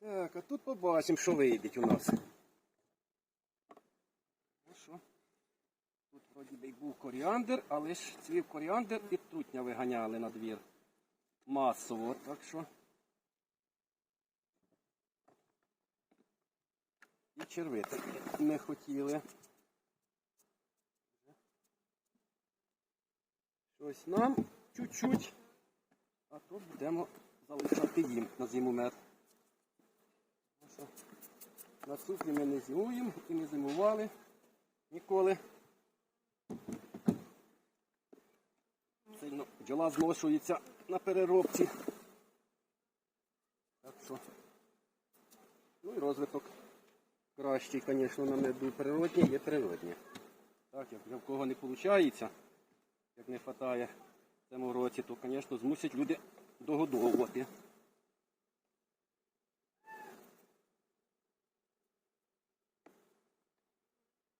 Так, а тут побачимо, що вийде у нас. Ну що? Тут вроді би був коріандр, але ж цвів коріандр і трутня виганяли на двір. Масово, так що. І червити не хотіли. Щось нам чуть-чуть, а то будемо залишати їм на зиму мед. На цукрі ми не зимуємо і не зимували ніколи. Сильно бджола зношується на переробці. Так що. Ну і розвиток кращий, звісно, на меду природній, є природній. Так, як в кого не виходить, як не вистачає в цьому році, то, звісно, змусять люди догодовувати.